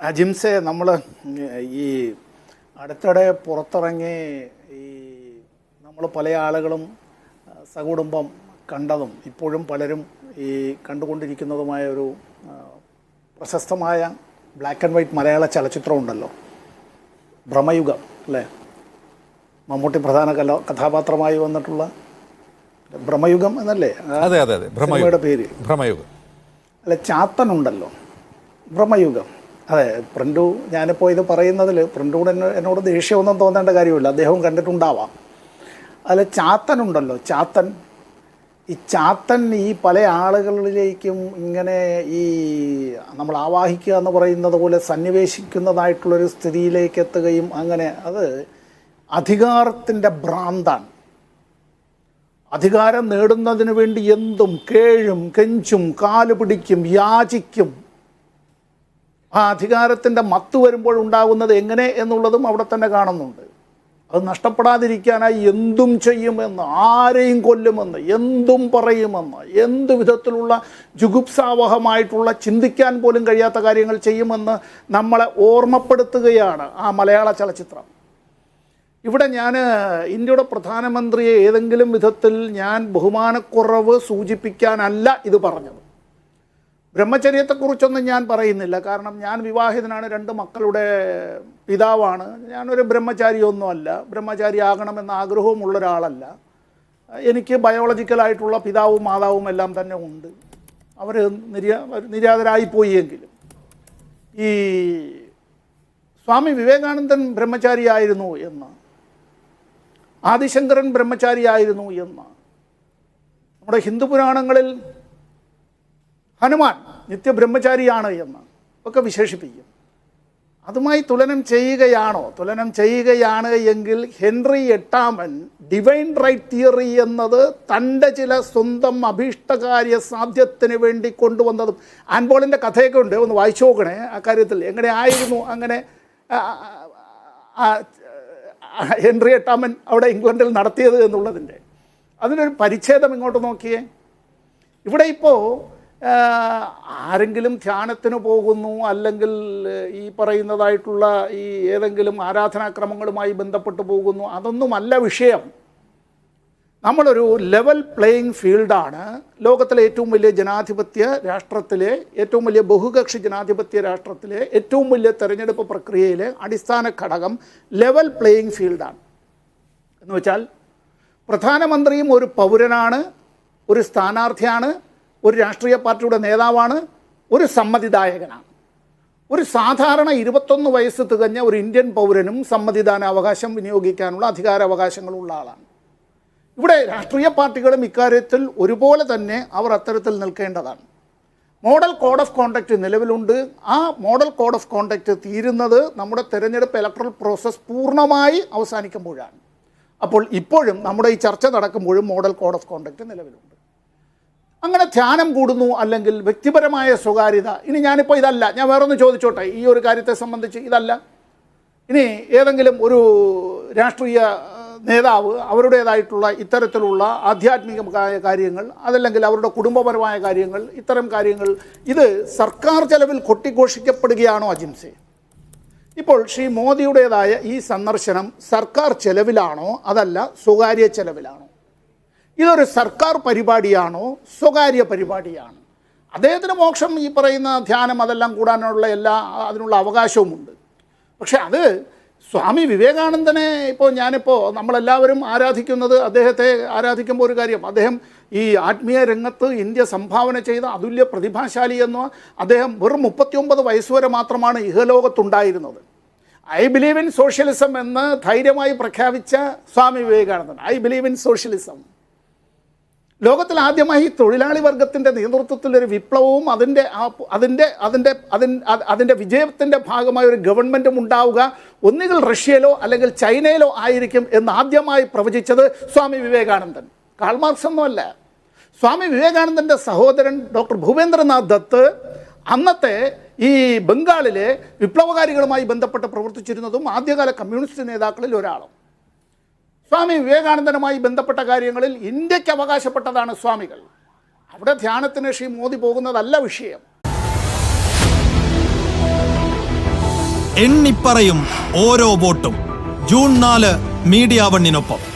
അജിംസെ നമ്മൾ ഈ അടുത്തിടെ പുറത്തിറങ്ങി ഈ നമ്മൾ പല ആളുകളും സകുടുംബം കണ്ടതും ഇപ്പോഴും പലരും ഈ കണ്ടുകൊണ്ടിരിക്കുന്നതുമായ ഒരു പ്രശസ്തമായ ബ്ലാക്ക് ആൻഡ് വൈറ്റ് മലയാള ചലച്ചിത്രം ഉണ്ടല്ലോ. ഭ്രമയുഗം അല്ലേ? മമ്മൂട്ടി പ്രധാന കല കഥാപാത്രമായി വന്നിട്ടുള്ള ഭ്രമയുഗം എന്നല്ലേ? അതെ അതെ അതെ. ഭ്രമയുടെ പേര്. ഭ്രമയുഗം. അല്ല ചാത്തനുണ്ടല്ലോ ബ്രഹ്മയുഗം അതെ പ്രിന്റു ഞാനിപ്പോൾ ഇത് പറയുന്നതിൽ പ്രിന്റൂടെ എന്നെ എന്നോട് ദേഷ്യമൊന്നും തോന്നേണ്ട കാര്യമില്ല. അദ്ദേഹവും കണ്ടിട്ടുണ്ടാവാം. അതിൽ ചാത്തനുണ്ടല്ലോ ചാത്തൻ. ഈ ചാത്തൻ ഈ പല ആളുകളിലേക്കും ഇങ്ങനെ ഈ നമ്മൾ ആവാഹിക്കുക എന്ന് പറയുന്നത് പോലെ സന്നിവേശിക്കുന്നതായിട്ടുള്ളൊരു സ്ഥിതിയിലേക്ക് എത്തുകയും അങ്ങനെ അത് അധികാരത്തിന്റെ ഭ്രാന്താണ്. അധികാരം നേടുന്നതിന് വേണ്ടി എന്തും കേഴും കെഞ്ചും കാൽ പിടിക്കും യാചിക്കും. ആ അധികാരത്തിന്റെ മത്ത് വരുമ്പോൾ ഉണ്ടാകുന്നത് എങ്ങനെ എന്നുള്ളതും അവിടെ തന്നെ കാണുന്നുണ്ട്. അത് നഷ്ടപ്പെടാതിരിക്കാനായി എന്തും ചെയ്യുമെന്ന് ആരെയും കൊല്ലുമെന്ന് എന്തും പറയുമെന്ന് എന്ത് വിധത്തിലുള്ള ജുഗുപ്സാവഹമായിട്ടുള്ള ചിന്തിക്കാൻ പോലും കഴിയാത്ത കാര്യങ്ങൾ ചെയ്യുമെന്ന് നമ്മളെ ഓർമ്മപ്പെടുത്തുകയാണ് ആ മലയാള ചലച്ചിത്രം. ഇവിടെ ഞാൻ ഇന്ത്യയുടെ പ്രധാനമന്ത്രിയെ ഏതെങ്കിലും വിധത്തിൽ ഞാൻ ബഹുമാനക്കുറവ് സൂചിപ്പിക്കാനല്ല ഇത് പറഞ്ഞത്. ബ്രഹ്മചര്യത്തെക്കുറിച്ചൊന്നും ഞാൻ പറയുന്നില്ല. കാരണം ഞാൻ വിവാഹിതനാണ് രണ്ട് മക്കളുടെ പിതാവാണ്. ഞാനൊരു ബ്രഹ്മചാരിയൊന്നുമല്ല. ബ്രഹ്മചാരി ആകണമെന്ന ആഗ്രഹവുമുള്ള ഒരാളല്ല എനിക്ക് ബയോളജിക്കലായിട്ടുള്ള പിതാവും മാതാവും എല്ലാം തന്നെ ഉണ്ട്. അവർ നിര്യാ നിര്യാതരായിപ്പോയി എങ്കിലും ഈ സ്വാമി വിവേകാനന്ദൻ ബ്രഹ്മചാരിയായിരുന്നു എന്ന്. ആദിശങ്കരൻ ബ്രഹ്മചാരിയായിരുന്നു എന്ന്. നമ്മുടെ ഹിന്ദു പുരാണങ്ങളിൽ ഹനുമാൻ നിത്യബ്രഹ്മചാരിയാണ് എന്ന് ഒക്കെ വിശേഷിപ്പിക്കും. അതുമായി തുലനം ചെയ്യുകയാണോ? തുലനം ചെയ്യുകയാണ് എങ്കിൽ ഹെൻറി എട്ടാമൻ ഡിവൈൻ റൈറ്റ് തിയറി എന്നത് തന്റെ ചില സ്വന്തം അഭീഷ്ടകാര്യ സാധ്യത്തിന് വേണ്ടി കൊണ്ടുവന്നതും. ആൻബോളിന്റെ കഥയൊക്കെ ഉണ്ട് ഒന്ന് വായിച്ചു നോക്കണേ ആ കാര്യത്തിൽ. എങ്ങനെ ആയിരുന്നു? അങ്ങനെ ഹെൻറി എട്ടാമൻ അവിടെ ഇംഗ്ലണ്ടിൽ നടത്തിയത് എന്നുള്ളതിന്റെ. അതിനൊരു പരിച്ഛേദം ഇങ്ങോട്ട് നോക്കിയേ. ഇവിടെ ഇപ്പോൾ ആരെങ്കിലും ധ്യാനത്തിന് പോകുന്നു അല്ലെങ്കിൽ ഈ പറയുന്നതായിട്ടുള്ള ഈ ഏതെങ്കിലും ആരാധനാക്രമങ്ങളുമായി ബന്ധപ്പെട്ട് പോകുന്നു അതൊന്നുമല്ല വിഷയം. നമ്മളൊരു ലെവൽ പ്ലേയിങ് ഫീൽഡാണ് ലോകത്തിലെ ഏറ്റവും വലിയ ജനാധിപത്യ രാഷ്ട്രത്തിലെ ഏറ്റവും വലിയ ബഹുകക്ഷി ജനാധിപത്യ രാഷ്ട്രത്തിലെ ഏറ്റവും വലിയ തെരഞ്ഞെടുപ്പ് പ്രക്രിയയിലെ അടിസ്ഥാന ഘടകം ലെവൽ പ്ലേയിങ് ഫീൽഡാണ് എന്ന് വെച്ചാൽ പ്രധാനമന്ത്രിയും ഒരു പൗരനാണ് ഒരു സ്ഥാനാർത്ഥിയാണ് ഒരു രാഷ്ട്രീയ പാർട്ടിയുടെ നേതാവാണ് ഒരു സമ്മതിദായകനാണ്. ഒരു സാധാരണ ഇരുപത്തൊന്ന് വയസ്സ് തികഞ്ഞ ഒരു ഇന്ത്യൻ പൗരനും സമ്മതിദാന അവകാശം വിനിയോഗിക്കാനുള്ള അധികാരാവകാശങ്ങളുള്ള ആളാണ്. ഇവിടെ രാഷ്ട്രീയ പാർട്ടികളും ഇക്കാര്യത്തിൽ ഒരുപോലെ തന്നെ അവർ അത്തരത്തിൽ നിൽക്കേണ്ടതാണ്. മോഡൽ കോഡ് ഓഫ് കോണ്ടക്റ്റ് നിലവിലുണ്ട്. ആ മോഡൽ കോഡ് ഓഫ് കോണ്ടക്റ്റ് തീരുന്നത് നമ്മുടെ തെരഞ്ഞെടുപ്പ് ഇലക്ട്രൽ പ്രോസസ്സ് പൂർണമായി അവസാനിക്കുമ്പോഴാണ്. അപ്പോൾ ഇപ്പോഴും നമ്മുടെ ഈ ചർച്ച നടക്കുമ്പോഴും മോഡൽ കോഡ് ഓഫ് കോണ്ടക്റ്റ് നിലവിലുണ്ട്. അങ്ങനെ ധ്യാനം കൂടുന്നു അല്ലെങ്കിൽ വ്യക്തിപരമായ സ്വകാര്യത. ഇനി ഞാനിപ്പോൾ ഇതല്ല. ഞാൻ വേറൊന്ന് ചോദിച്ചോട്ടെ? ഈ ഒരു കാര്യത്തെ സംബന്ധിച്ച് ഇതല്ല. ഇനി ഏതെങ്കിലും ഒരു രാഷ്ട്രീയ നേതാവ് അവരുടേതായിട്ടുള്ള ഇത്തരത്തിലുള്ള ആധ്യാത്മികമായ കാര്യങ്ങൾ അതല്ലെങ്കിൽ അവരുടെ കുടുംബപരമായ കാര്യങ്ങൾ ഇത്തരം കാര്യങ്ങൾ ഇത് സർക്കാർ ചെലവിൽ കൊട്ടിഘോഷിക്കപ്പെടുകയാണോ അജിംസെ? ഇപ്പോൾ ശ്രീ മോദിയുടേതായ ഈ സന്ദർശനം സർക്കാർ ചെലവിലാണോ അതല്ല സ്വകാര്യ ചെലവിലാണോ? ഇതൊരു സർക്കാർ പരിപാടിയാണോ? സ്വകാര്യ പരിപാടിയാണ്. അദ്ദേഹത്തിന് മോക്ഷം ഈ പറയുന്ന ധ്യാനം അതെല്ലാം കൂടാനുള്ള എല്ലാ അതിനുള്ള അവകാശവുമുണ്ട്. പക്ഷെ അത് സ്വാമി വിവേകാനന്ദനെ ഇപ്പോൾ ഞാനിപ്പോൾ നമ്മളെല്ലാവരും ആരാധിക്കുന്നത് അദ്ദേഹത്തെ ആരാധിക്കുമ്പോൾ ഒരു കാര്യം. അദ്ദേഹം ഈ ആത്മീയ രംഗത്ത് ഇന്ത്യ സംഭാവന ചെയ്ത അതുല്യ പ്രതിഭാശാലി എന്ന അദ്ദേഹം വെറും മുപ്പത്തിയൊമ്പത് വയസ്സുവരെ മാത്രമാണ് ഇഹലോകത്തുണ്ടായിരുന്നത്. ഐ ബിലീവ് ഇൻ സോഷ്യലിസം എന്ന് ധൈര്യമായി പ്രഖ്യാപിച്ച സ്വാമി വിവേകാനന്ദൻ. ഐ ബിലീവ് ഇൻ സോഷ്യലിസം ലോകത്തിൽ ആദ്യമായി തൊഴിലാളി വർഗത്തിന്റെ നേതൃത്വത്തിൽ ഒരു വിപ്ലവവും അതിന്റെ ആ- അതിന്റെ അതിന്റെ അതിൻ- അത്- അതിന്റെ വിജയത്തിന്റെ ഭാഗമായ ഒരു ഗവൺമെന്റും ഉണ്ടാവുക. ഒന്നുകിൽ റഷ്യയിലോ അല്ലെങ്കിൽ ചൈനയിലോ ആയിരിക്കും എന്ന് ആദ്യമായി പ്രവചിച്ചത് സ്വാമി വിവേകാനന്ദൻ. കാൾമാർക്സൊന്നുമല്ല സ്വാമി വിവേകാനന്ദന്റെ സഹോദരൻ ഡോക്ടർ ഭൂപേന്ദ്രനാഥ് ദത്ത് അന്നത്തെ ഈ ബംഗാളിലെ വിപ്ലവകാരികളുമായി ബന്ധപ്പെട്ട് പ്രവർത്തിച്ചിരുന്നതും ആദ്യകാല കമ്മ്യൂണിസ്റ്റ് നേതാക്കളിൽ ഒരാളും. സ്വാമി വിവേകാനന്ദനുമായി ബന്ധപ്പെട്ട കാര്യങ്ങളിൽ ഇന്ത്യയ്ക്ക് അവകാശപ്പെട്ടതാണ് സ്വാമികൾ. അവിടെ ധ്യാനത്തിന് ശ്രീ മോദി പോകുന്നതല്ല വിഷയം. എണ്ണിപ്പറയും ഓരോ വോട്ടും. ജൂൺ നാല് മീഡിയ വണ്ണിനൊപ്പം.